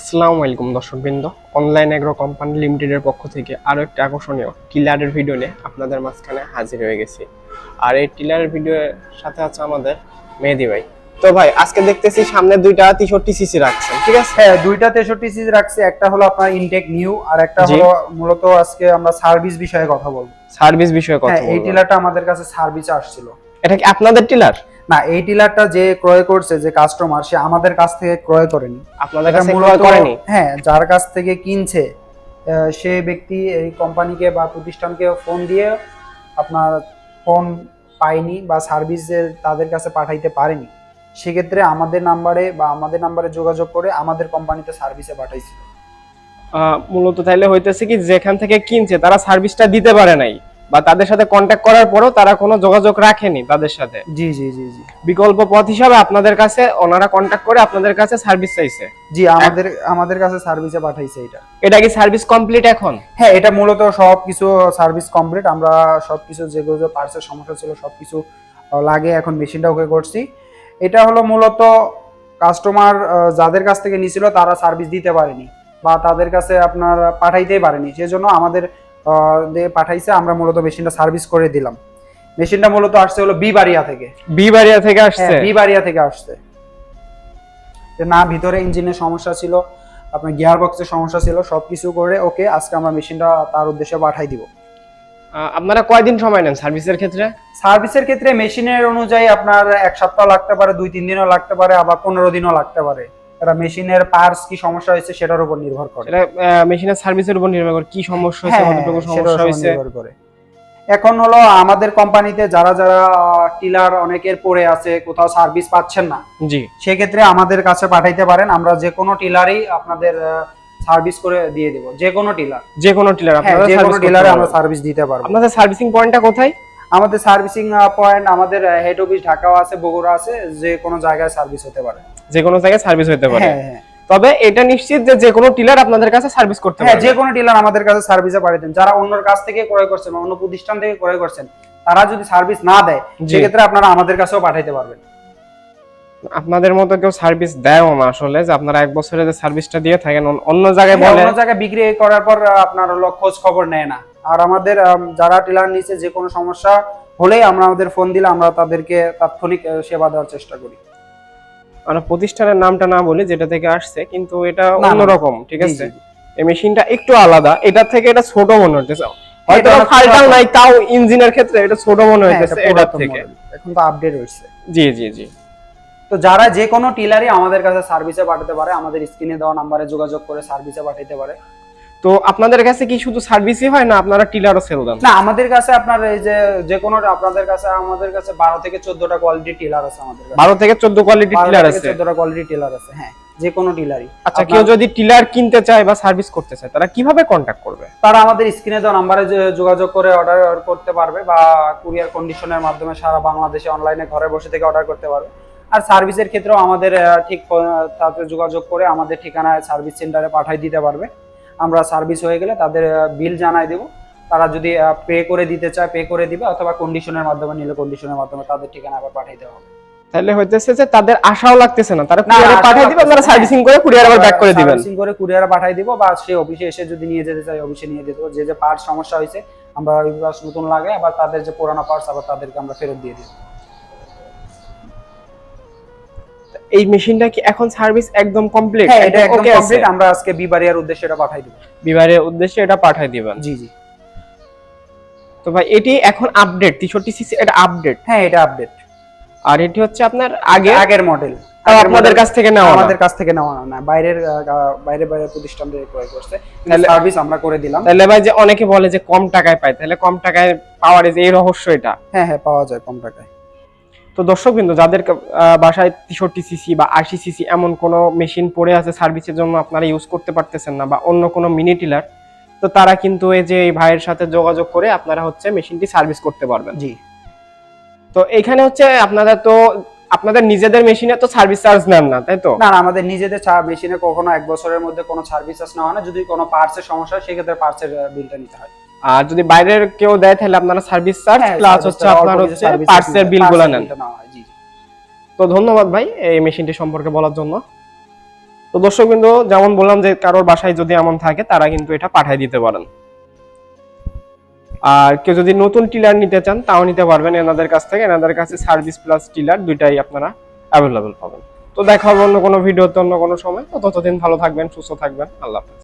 আসসালামু আলাইকুম দর্শকবৃন্দ। অনলাইন এগ্রো কোম্পানি লিমিটেডের পক্ষ থেকে আরও একটি আকর্ষণীয় টিলারের ভিডিও নিয়ে আপনাদের মাঝখানে হাজির হয়ে গেছি। আর এই টিলারের ভিডিওর সাথে আছে আমাদের মেহেদি ভাই। তো ভাই আজকে দেখতেছি সামনে দুইটা তেষট্টি সিসি রাখছেন ঠিক আছে? হ্যাঁ দুইটা তেষট্টি সিজি রাখছি। একটা হলো আপনার ইনটেক নিউ আর একটা হলো মূলত আজকে আমরা সার্ভিস বিষয়ে কথা বলব। সার্ভিস বিষয়ে কথা হ্যাঁ এই টিলারটা আমাদের কাছে সার্ভিস আসছিল। এটা কি আপনাদের টিলার না এই টিলারটা যে ক্রয় করছে যে কাস্টমার সে আমাদের কাছ থেকে ক্রয় করেনি। আপনাদের কাছে ক্রয় করেনি? হ্যাঁ যার কাছ থেকে কিনছে সে ব্যক্তি এই কোম্পানিকে বা প্রতিষ্ঠানকে ফোন দিয়ে আপনার ফোন পায়নি বা সার্ভিস তাদের কাছে পাঠাইতে পারেনি। সেক্ষেত্রে আমাদের নাম্বারে বা আমাদের নাম্বারে যোগাযোগ করে আমাদের কোম্পানিতে সার্ভিসে পাঠাইছিল। মূলত তাইলে হইতেছে কি যেখান থেকে কিনছে তারা সার্ভিসটা দিতে পারে নাই। বা তাদের সাথে কন্ট্যাক্ট করার পরও তারা কোনো যোগাযোগ রাখেনি তাদের সাথে। জি জি জি জি। বিকল্প পথ হিসাবে আপনাদের কাছে ওনারা কন্ট্যাক্ট করে আপনাদের কাছে সার্ভিস চাইছে। জি আমাদের আমাদের কাছে সার্ভিসে পাঠাইছে এটা। এটা কি সার্ভিস কমপ্লিট এখন? হ্যাঁ এটা মূলত সব কিছু সার্ভিস কমপ্লিট আমরা সব কিছু যেগুলো পার্সের সমস্যা ছিল সব কিছু লাগে এখন মেশিনটা ওকে করছি। এটা হলো মূলত কাস্টমার যাদের কাছ থেকে নিছিল তারা সার্ভিস দিতে পারেনি বা তাদের কাছে আপনার পাঠাইতেই পারেনি। সেজন্য আমাদের দিয়ে পাঠাইছে আমরা মূলত মেশিনটা সার্ভিস করে দিলাম। মেশিনটা মূলত আসছে হলো বিবারিয়া থেকে। বিবাড়িয়া থেকে আসছে? হ্যাঁ বিবারিয়া থেকে আসছে। যে না ভিতরে ইঞ্জিনের সমস্যা ছিল আপনার গিয়ার বক্সের সমস্যা ছিল সবকিছু করে ওকে আজকে আমরা মেশিনটা তার উদ্দেশ্যে পাঠাই দিব। আপনারা কয়দিন সময় নেন সার্ভিসের ক্ষেত্রে? সার্ভিসের ক্ষেত্রে মেশিনের অনুযায়ী আপনার এক সপ্তাহ লাগতে পারে দুই তিন দিনও লাগতে পারে আবার পনেরো দিনও লাগতে পারে। এটা মেশিনের পার্টস কি সমস্যা হয়েছে সেটার উপর নির্ভর করে। এটা মেশিনের সার্ভিসের উপর নির্ভর করে কি সমস্যা হয়েছে হ্যাঁ, কতটুকু সমস্যা হয়েছে? নির্ভর করে। এখন হলো আমাদের কোম্পানিতে যারা যারা টিলার অনেকের পড়ে আছে কোথাও সার্ভিস পাচ্ছেন না জি। সেক্ষেত্রে আমাদের কাছে পাঠাইতে পারেন আমরা যে কোনো টিলারই আপনাদের সার্ভিস করে দিয়ে দেবো যে কোনো টিলার। যে কোনো টিলার হ্যাঁ আপনারা যে কোনো সার্ভিস টিলারে আমরা সার্ভিস দিতে পারব। আপনাদের সার্ভিসিং পয়েন্টটা কোথায়? আমাদের সার্ভিসিং পয়েন্ট আমাদের হেড অফিস ঢাকাও আছে বগুড়া আছে যে কোনো জায়গায় সার্ভিস হতে পারে। যে কোনো জায়গায় সার্ভিস হতে পারে। হ্যাঁ হ্যাঁ। তবে এটা নিশ্চিত যে যে কোনো টিলার আপনাদের কাছে সার্ভিস করতে হ্যাঁ পারে যে কোনো ডিলার আমাদের কাছে সার্ভিসে পাঠাতেন যারা অন্যর কাছ থেকে ক্রয় করছেন অন্য প্রতিষ্ঠান থেকে ক্রয় করছেন তারা যদি সার্ভিস না দেয় সেক্ষেত্রে আপনারা আমাদের কাছেও পাঠাইতে পারবেন। আপনাদের মতো কেউ সার্ভিস দেয়ও না আসলে যে আপনারা এক বছরে যে সার্ভিসটা দিয়ে থাকেন অন্য- জায়গায় বলে অন্য জায়গায় বিক্রি করার পর আপনার খোঁজ খবর নেয় না। আর আমাদের যারা টিলার নিচে যে কোনো সমস্যা হলেই আমরা আমাদের ফোন দিলে আমরা তাদেরকে তাৎক্ষণিক সেবা দেওয়ার চেষ্টা করি। আমরা প্রতিষ্ঠানের নামটা না বলি যেটা থেকে আসছে কিন্তু এটা। অন্যরকম ঠিক আছে। এই মেশিনটা একটু আলাদা এটার থেকে এটা ছোট মনে হচ্ছে হয়তো এটা অনেক ফাল্টার পুরাতন। নাই তাও ইঞ্জিনের ক্ষেত্রে এটা ছোট মনে হ্যাঁ, হইতেছে এটা থেকে। এখন তো আপডেট হয়েছে জি জি জি। তো যারা যে কোনো টিলারই আমাদের কাছে সার্ভিসে পাঠাতে পারে আমাদের স্ক্রিনে দেওয়া নাম্বারে যোগাযোগ করে সার্ভিসে পাঠাতে পারে। তো আপনাদের কাছে কি শুধু সার্ভিসই হয় না আপনারা টিলারও সেল দেন? না আমাদের কাছে আপনার এই যে যে কোনো আপনাদের কাছে আমাদের কাছে বারো থেকে চোদ্দটা কোয়ালিটি টিলার আছে আমাদের কাছে। বারো থেকে চোদ্দ কোয়ালিটি টিলার আছে? চোদ্দটা কোয়ালিটি টিলার আছে হ্যাঁ যে কোনো টিলারই। আচ্ছা কেউ যদি টিলার কিনতে চায় বা সার্ভিস করতে চায় তারা কীভাবে কন্টাক্ট করবে? তারা আমাদের স্ক্রিনে দেওয়া নাম্বারে যোগাযোগ করে অর্ডার করতে পারবে বা কুরিয়ার কন্ডিশনের মাধ্যমে সারা বাংলাদেশে অনলাইনে ঘরে বসে থেকে অর্ডার করতে পারবে। আর সার্ভিসের ক্ষেত্রেও আমাদের ঠিক তাতে যোগাযোগ করে আমাদের ঠিকানায় সার্ভিস সেন্টারে পাঠিয়ে দিতে পারবে। আমরা সার্ভিস হয়ে গেলে তাদের বিল জানাই দেব। তারা যদি পে করে দিতে চায় পে করে দিবে অথবা কন্ডিশনের মাধ্যমে নিলে কন্ডিশনের মাধ্যমে তাদের ঠিকানা আবার পাঠিয়ে দেওয়া হবে। তাহলে হইতেছে যে তাদের আশাও লাগতেছে না। তারা কুরিয়ারে পাঠিয়ে দিবে আপনারা সার্ভিসিং করে কুরিয়ার আবার ব্যাক করে দিবেন। সার্ভিসিং করে কুরিয়ারে পাঠিয়ে দিব বা সে অফিসে এসে যদি নিয়ে যেতে চায় অফিসে নিয়ে যেতে যে যে পার্টস সমস্যা হয়েছে আমরা নতুন লাগে আবার তাদের যে পুরানো পার্টস আবার তাদেরকে আমরা ফেরত দিয়ে দিই। এই মেশিনটা কি এখন সার্ভিস একদম কমপ্লিট হ্যাঁ এটা একদম কমপ্লিট। আমরা আজকে বিবারিয়ার উদ্দেশ্যে এটা পাঠাই দিব। বিবাহের উদ্দেশ্যে এটা পাঠিয়ে দিবেন। জি জি। তো ভাই এটি এখন আপডেট 63 সিসি এটা আপডেট হ্যাঁ এটা আপডেট আর এটি হচ্ছে আপনার আগে আগের মডেল আপনাদের কাছ থেকে নেওয়া আমাদের কাছ থেকে নেওয়া না। বাইরের বাইরে বাইরে প্রতিষ্ঠান থেকে ক্রয় করছে। তাহলে- সার্ভিস আমরা করে দিলাম। তাহলে ভাই যে অনেকে বলে যে কম টাকায় পায় তাহলে কম টাকায় পাওয়ার এই রহস্য এটা। হ্যাঁ হ্যাঁ পাওয়া যায় কম টাকায়। তো দর্শক বিন্দু যাদের বাসায় তেষট্টি সিসি বা আশি সিসি এমন কোনো মেশিন পড়ে আছে সার্ভিসের জন্য আপনারা ইউজ করতে পারতেছেন না বা অন্য কোনো মিনি টিলার তো তারা কিন্তু এই যে এই ভাইয়ের সাথে যোগাযোগ করে আপনারা হচ্ছে মেশিনটি সার্ভিস করতে পারবেন। জি। তো এখানে হচ্ছে আপনারা তো আপনাদের নিজেদের মেশিনে তো সার্ভিস চার্জ নেন না তাই তো? না না আমাদের নিজেদের মেশিনে কখনো এক বছরের মধ্যে কোনো সার্ভিস চার্জ নেওয়া হয় না। যদি কোনো পার্টসের সমস্যা হয় সেক্ষেত্রে পার্টসের বিলটা নিতে হয়। আর যদি বাইরের কেউ দেয় তাহলে আপনারা সার্ভিস চার্জ প্লাস হচ্ছে আপনার হচ্ছে পার্টসের বিলগুলো নেন। তো ধন্যবাদ ভাই এই মেশিনটি সম্পর্কে বলার জন্য। তো দর্শক বিন্দু যেমন বললাম যে কারোর বাসায় যদি এমন থাকে তারা কিন্তু এটা পাঠিয়ে দিতে পারেন। আর কেউ যদি নতুন টিলার নিতে চান তাও নিতে পারবেন এনাদের কাছ থেকে। এনাদের কাছে সার্ভিস প্লাস টিলার দুইটাই আপনারা অ্যাভেলেবল পাবেন। তো দেখা হবে অন্য কোনো ভিডিওতে অন্য কোনো সময়। তো ততদিন ভালো থাকবেন সুস্থ থাকবেন। আল্লাহ হাফেজ।